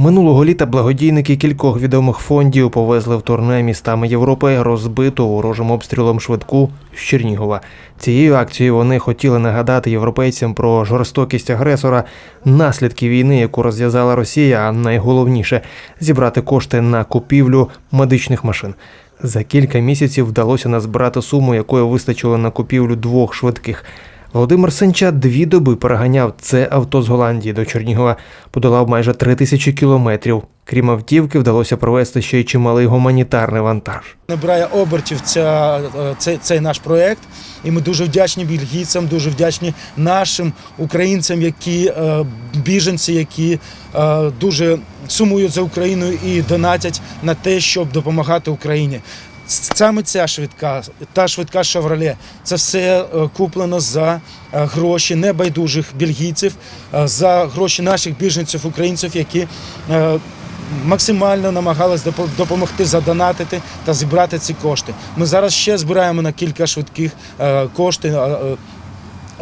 Минулого літа благодійники кількох відомих фондів повезли в турне містами Європи розбиту ворожим обстрілом швидку з Чернігова. Цією акцією вони хотіли нагадати європейцям про жорстокість агресора, наслідки війни, яку розв'язала Росія, а найголовніше зібрати кошти на купівлю медичних машин. За кілька місяців вдалося назбирати суму, якої вистачило на купівлю двох швидких. Володимир Сенча дві доби переганяв це авто з Голландії до Чернігова, подолав майже три тисячі кілометрів. Крім автівки, вдалося провести ще й чималий гуманітарний вантаж. Набирає обертів ця, е, цей, цей наш проект, і ми дуже вдячні бельгійцям, дуже вдячні нашим українцям, які е, біженці, які е, дуже сумують за Україною і донатять на те, щоб допомагати Україні. Саме ця швидка, та швидка Шевроле, це все е, куплено за е, гроші небайдужих бельгійців, е, за гроші наших біженців, українців, які максимально намагалися допомогти задонатити та зібрати ці кошти. Ми зараз ще збираємо на кілька швидких коштів.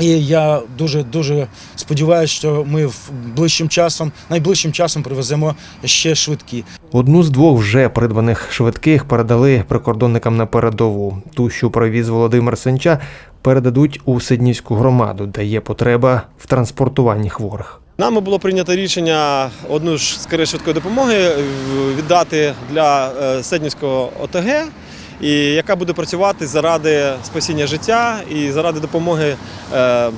І я дуже дуже сподіваюся, що ми в ближчим часом, найближчим часом привеземо ще швидкі. Одну з двох вже придбаних швидких передали прикордонникам на передову. Ту, що привіз Володимир Сенча, передадуть у Сиднівську громаду, де є потреба в транспортуванні хворих. Нами було прийнято рішення одну ж з швидкої допомоги е, віддати для е, Седнівського ОТГ, і яка буде працювати заради спасіння життя і заради допомоги е,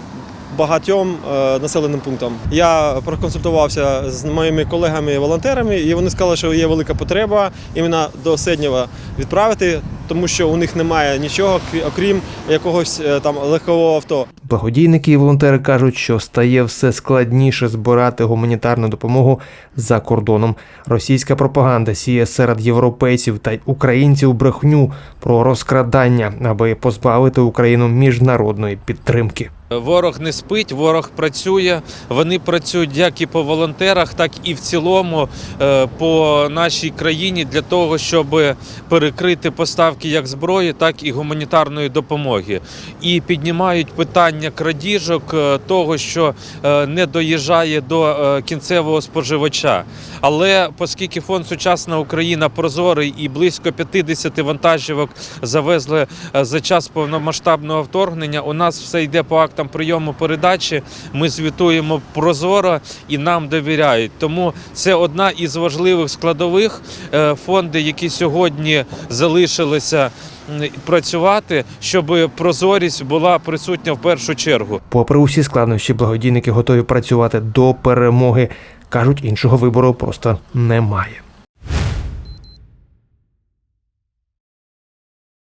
багатьом е, населеним пунктам. Я проконсультувався з моїми колегами-волонтерами, і вони сказали, що є велика потреба іменно до Седнєва відправити, тому що у них немає нічого, крі- окрім якогось е, там легкового авто. Благодійники і волонтери кажуть, що стає все складніше збирати гуманітарну допомогу за кордоном. Російська пропаганда сіє серед європейців та українців брехню про розкрадання, аби позбавити Україну міжнародної підтримки. Ворог не спить, ворог працює. Вони працюють як і по волонтерах, так і в цілому е, по нашій країні для того, щоб перекрити поставки як зброї, так і гуманітарної допомоги. І піднімають питання крадіжок е, того, що е, не доїжджає до е, кінцевого споживача. Але оскільки фонд Сучасна Україна прозорий і близько 50 вантажівок завезли за час повномасштабного вторгнення, у нас все йде по актам прийому передачі. Ми звітуємо прозоро і нам довіряють. Тому це одна із важливих складових фонди, які сьогодні залишилися м, працювати, щоб прозорість була присутня в першу чергу. Попри усі складнощі, благодійники готові працювати до перемоги. кажуть, іншого вибору просто немає.